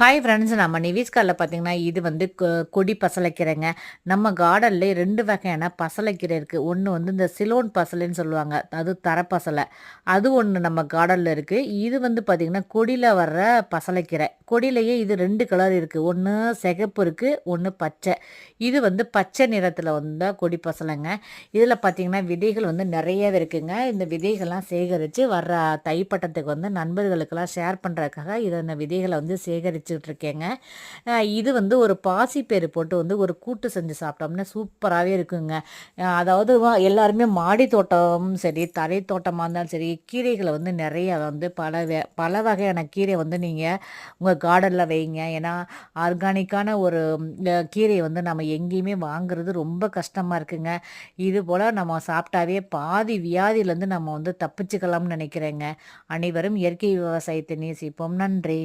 Hi friends நம்ம நிவிஸ்காரில் பார்த்தீங்கன்னா இது வந்து கொ- கொடி பசலைக்கீரைங்க. நம்ம கார்டனில் ரெண்டு வகையான பசலைக்கீரை இருக்குது ஒன்று வந்து இந்த சிலோன் பசலைன்னு சொல்லுவாங்க. அது தரப்பசலை. அது ஒன்று நம்ம கார்டனில் இருக்குது இது வந்து பார்த்திங்கன்னா கொடியில் வர்ற பசலைக்கீரை. கொடியிலேயே இது ரெண்டு கலர் இருக்குது ஒன்று சிகப்பு இருக்குது ஒன்று பச்சை. இது வந்து பச்சை நிறத்தில் வந்த கொடி பசலைங்க. இதில் பார்த்தீங்கன்னா விதைகள் வந்து நிறையவே இருக்குங்க. இந்த விதைகள்லாம் சேகரித்து வர்ற தைப்பட்டத்துக்கு வந்து நண்பர்களுக்கெல்லாம் ஷேர் பண்ணுறதுக்காக இதை இந்த விதைகளை வந்து சேகரித்து இருக்கேங்க இது வந்து ஒரு பாசிப்பேறு போட்டு வந்து ஒரு கூட்டு செஞ்சு சாப்பிட்டோம்னா சூப்பராகவே இருக்குங்க. அதாவது எல்லாருமே மாடி தோட்டமும் சரி தரை தோட்டமாக இருந்தாலும் சரி கீரைகளை வந்து நிறைய வந்து பல பல வகையான கீரை வந்து நீங்கள் உங்கள் கார்டனில் வைங்க. ஏன்னா ஆர்கானிக்கான ஒரு கீரையை வந்து நம்ம எங்கேயுமே வாங்குறது ரொம்ப கஷ்டமாக இருக்குங்க. இது போல் நம்ம சாப்பிட்டாவே பாதி வியாதியிலேருந்து நம்ம வந்து தப்பிச்சுக்கலாம்னு நினைக்கிறேங்க. அனைவரும் இயற்கை விவசாயத்தை நேசிப்போம். நன்றி.